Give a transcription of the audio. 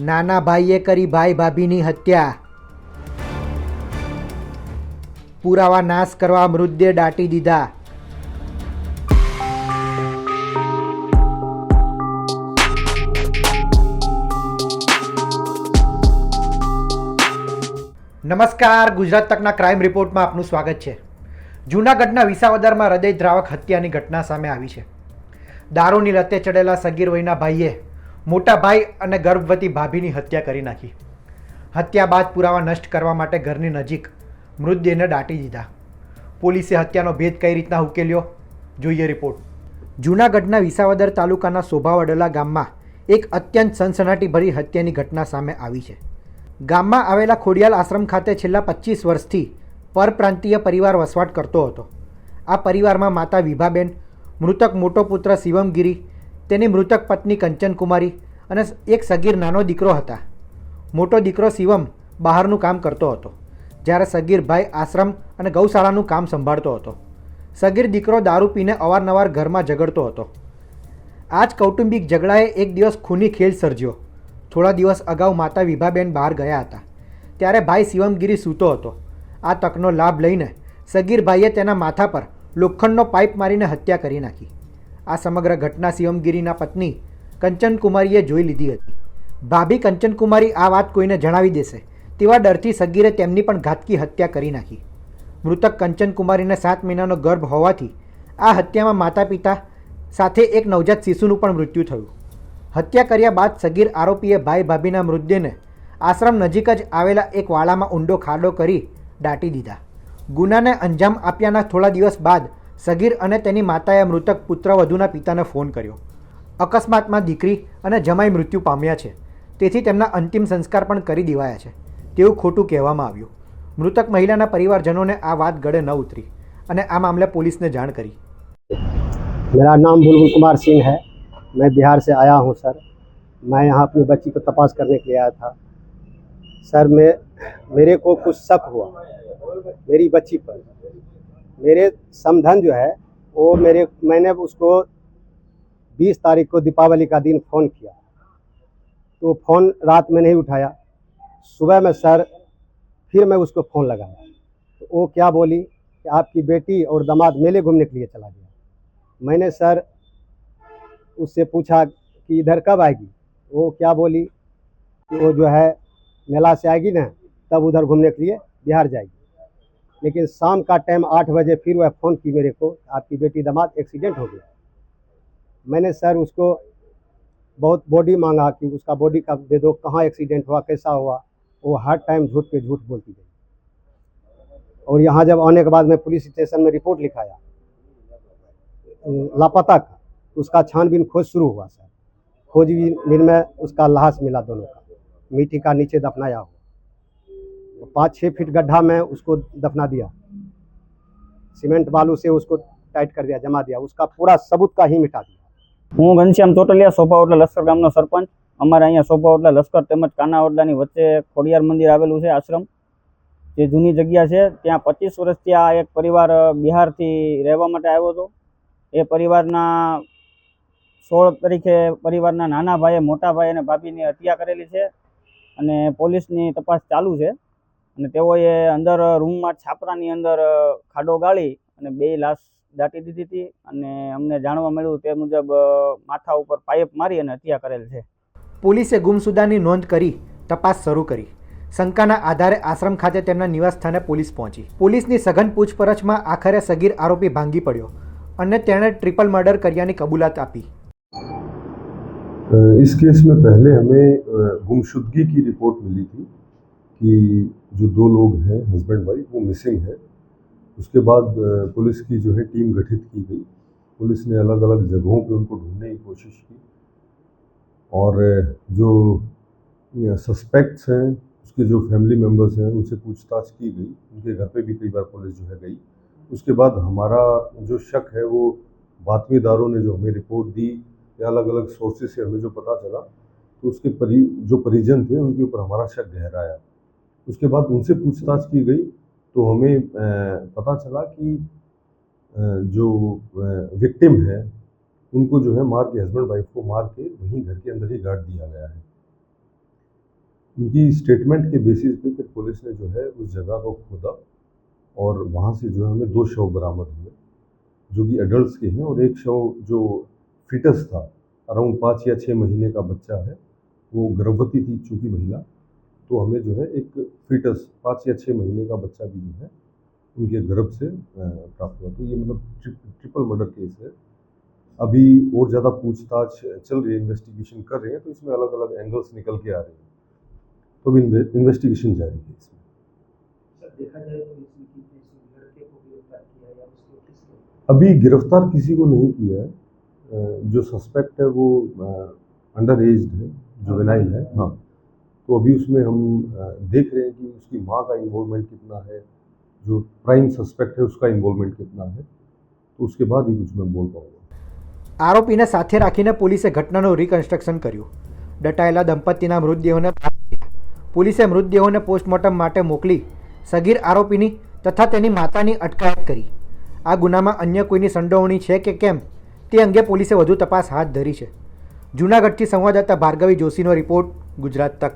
નાના ભાઈએ કરી ભાઈ ભાભીની હત્યા. પુરાવા નાશ કરવા મૃતદેહ દાટી દીધા. નમસ્કાર, ગુજરાત તકના ક્રાઇમ રિપોર્ટમાં આપનું સ્વાગત છે. જૂનાગઢના વિસાવદરમાં હૃદયદ્રાવક હત્યાની ઘટના સામે આવી છે. દારૂની લતે ચડેલા સગીર વયના ભાઈએ મોટા ભાઈ અને ગર્ભવતી ભાભીની હત્યા કરી નાખી. હત્યા બાદ પુરાવા નષ્ટ કરવા માટે ઘરની નજીક મૃતદેહને દાટી દીધા. પોલીસે હત્યાનો ભેદ કઈ રીતના ઉકેલ્યો? જોઈએ રિપોર્ટ. જૂનાગઢના વિસાવદર તાલુકાના શોભાવડલા ગામમાં એક અત્યંત સનસનાટીભરી હત્યાની ઘટના સામે આવી છે. ગામમાં આવેલા ખોડિયાલ આશ્રમ ખાતે છેલ્લા પચીસ વર્ષથી પરપ્રાંતીય પરિવાર વસવાટ કરતો હતો. આ પરિવારમાં માતા વિભાબેન, મૃતક મોટો પુત્ર શિવમગીરી તેની મૃતક પત્ની કંચનકુમારી અને એક સગીર નાનો દીકરો હતા. મોટો દીકરો શિવમ બહારનું કામ કરતો હતો, જ્યારે સગીરભાઈ આશ્રમ અને ગૌશાળાનું કામ સંભાળતો હતો. સગીર દીકરો દારૂ પીને અવારનવાર ઘરમાં ઝઘડતો હતો. આ જ કૌટુંબિક ઝઘડાએ એક દિવસ ખૂની ખેલ સર્જ્યો. થોડા દિવસ અગાઉ માતા વિભાબેન બહાર ગયા હતા. ત્યારે ભાઈ શિવમગીરી સૂતો હતો. આ તકનો લાભ લઈને સગીરભાઈએ તેના માથા પર લોખંડનો પાઇપ મારીને હત્યા કરી નાખી. આ સમગ્ર ઘટના શિવમગીરીના પત્ની કંચનકુમારીએ જોઈ લીધી હતી. ભાભી કંચનકુમારી આ વાત કોઈને જણાવી દેશે, તેવા ડરથી સગીરે તેમની પણ ઘાતકી હત્યા કરી નાખી. મૃતક કંચનકુમારીને સાત મહિનાનો ગર્ભ હોવાથી આ હત્યામાં માતા પિતા સાથે એક નવજાત શિશુનું પણ મૃત્યુ થયું. હત્યા કર્યા બાદ સગીર આરોપીએ ભાઈ ભાભીના મૃતદેહને આશ્રમ નજીક જ આવેલા એક વાળામાં ઊંડો ખાડો કરી દાટી દીધા. ગુનાને અંજામ આપ્યાના થોડા દિવસ બાદ સગીર અને તેની માતાએ મૃતક પુત્રવધૂના પિતાને ફોન કર્યો અકસ્માતમાં દીકરી અને જમાઈ મૃત્યુ પામ્યા છે તેથી તેમના અંતિમ સંસ્કાર પણ કરી દેવાયા છે તેવું ખોટું કહેવામાં આવ્યું મૃતક મહિલાના પરિવારજનોને આ વાત ગળે ન ઉતરી અને આ મામલે પોલીસને જાણ કરી मेरा नाम बुलबुल कुमार सिंह है मैं बिहार से आया हूँ सर मैं यहाँ अपनी बच्ची को तपास करने के लिए आया था सर मैं मेरे को कुछ शक हुआ मेरी बच्ची पर मेरे समधन जो है, वो मेरे, मैंने उसको 20 तारीख को दीपावली का दिन फ़ोन किया। तो फ़ोन रात में नहीं उठाया। सुबह में सर, फिर मैं उसको फ़ोन लगाया। तो वो क्या बोली कि आपकी बेटी और दामाद मेले घूमने के लिए चला गया। मैंने सर उससे पूछा कि इधर कब आएगी? वो क्या बोली कि वो जो है, मेला से आएगी ना, तब उधर घूमने के लिए बिहार जाएगी। लेकिन शाम का टाइम आठ बजे फिर वह फ़ोन की मेरे को, आपकी बेटी दामाद एक्सीडेंट हो गया। मैंने सर उसको बहुत बॉडी मांगा कि उसका बॉडी का दे दो, कहाँ एक्सीडेंट हुआ, कैसा हुआ, वो हर टाइम झूठ पे झूठ बोलती गई और यहाँ जब आने के बाद मैं पुलिस स्टेशन में रिपोर्ट लिखाया लापता का, उसका छानबीन खोज शुरू हुआ सर खोजबीन में उसका लाश मिला दोनों का मिट्टी का नीचे दफनाया हुआ। पाँच छः फीट गड्ढा में उसको दफना दिया सीमेंट बालू से उसको टाइट कर दिया जमा दिया उसका पूरा सबूत का ही मिटा दिया હું ઘનશ્યામ ચોટલિયા સોપા ઓટલા લશ્કર ગામનો સરપંચ અમારે અહીંયા સોપા ઓટલા લશ્કર તેમજ કાના ઓટલાની વચ્ચે ખોડિયાર મંદિર આવેલું છે આશ્રમ જે જૂની જગ્યા છે ત્યાં પચીસ વર્ષથી આ એક પરિવાર અ, બિહારથી રહેવા માટે આવ્યો હતો એ પરિવારના સોળ તરીકે પરિવારના નાના ભાઈએ મોટા ભાઈ અને ભાભીની હત્યા કરેલી છે અને પોલીસની તપાસ ચાલુ છે અને તેઓએ અંદર રૂમમાં છાપરાની અંદર અ, ખાડો ગાળી અને બે લાશ દાટી દીધી હતી અને અમને જાણવા મળ્યું તે મુજબ અ, માથા ઉપર પાઇપ મારી અને હત્યા કરેલ છે પોલીસે ગુમસુદાની નોંધ કરી તપાસ શરૂ કરી શંકાના આધારે આશ્રમ ખાતે તેમના નિવાસસ્થાને પોલીસ પહોંચી પોલીસની સઘન પૂછપરછમાં આખરે સગીર આરોપી ભાંગી પડ્યો અને તેણે ટ્રિપલ મર્ડર કર્યાની કબૂલાત આપી अ, इस केस में पहले हमें अ, गुमशुदगी की रिपोर्ट मिली थी कि जो दो लोग हैं हस्बैंड वाइफ वो मिसिंग है। उसके बाद पुलिस की जो है टीम गठित की गई। पुलिस ने अलग अलग जगहों पे उनको ढूँढने की कोशिश की। और जो सस्पेक्ट्स हैं, उसके जो फैमिली मेंबर्स हैं, उनसे पूछताछ की गई। उनके घर पे भी कई बार पुलिस जो है गई। उसके बाद हमारा जो शक है, वो बातमीदारों ने जो हमें रिपोर्ट दी, या अलग अलग सोर्सेज से हमें जो पता चला तो उसके परि, जो परिजन थे, उनके ऊपर हमारा शक गहराया। उसके बाद उनसे पूछताछ की गई तो हमें पता चला कि जो विक्टिम है, उनको जो है मार के, हस्बैंड वाइफ को मार के वहीं घर के अंदर ही गाड़ दिया गया है। उनकी स्टेटमेंट के बेसिस पे फिर पुलिस ने जो है उस जगह को खोदा और वहाँ से जो है हमें दो शव बरामद हुए, जो कि एडल्ट्स के हैं और एक शव जो फिटस था अराउंड पाँच या छः महीने का बच्चा है, वो गर्भवती थी चूँकि महिला। तो हमें जो है एक फिटस पाँच या छः महीने का बच्चा भी जो है उनके गर्भ से प्राप्त हुआ। तो ये मतलब ट्रि, ट्रिपल मर्डर केस है। अभी और ज़्यादा पूछताछ चल रही है इन्वेस्टिगेशन कर रहे हैं तो इसमें अलग अलग एंगल्स निकल के आ रहे हैं। तो अभी इन्वेस्टिगेशन जारी है इसमें। तो अभी गिरफ़्तार किसी को नहीं किया है। जो सस्पेक्ट है वो अंडर एज है जो विनाइल है। हाँ। तो अभी उसमें हम अ, देख रहे हैं कि उसकी माँ का इन्वॉल्वमेंट कितना है जो प्राइम सस्पेक्ट है उसका इन्वॉल्वमेंट कितना है तो उसके बाद ही कुछ मैं बोल पाऊँगा આરોપીને સાથે રાખીને પોલીસે ઘટનાનું રિકન્સ્ટ્રક્શન કર્યું દટાયેલા દંપતીના મૃતદેહોને બહાર કાઢ્યા. પોલીસે મૃતદેહોને પોસ્ટમોર્ટમ માટે મોકલી સગીર આરોપીની તથા તેની માતાની અટકાયત કરી આ ગુનામાં અન્ય કોઈની સંડોવણી છે કે કેમ તે અંગે પોલીસે વધુ તપાસ હાથ ધરી છે જૂનાગઢથી સંવાદદાતા ભાર્ગવી જોશીનો રિપોર્ટ ગુજરાત તક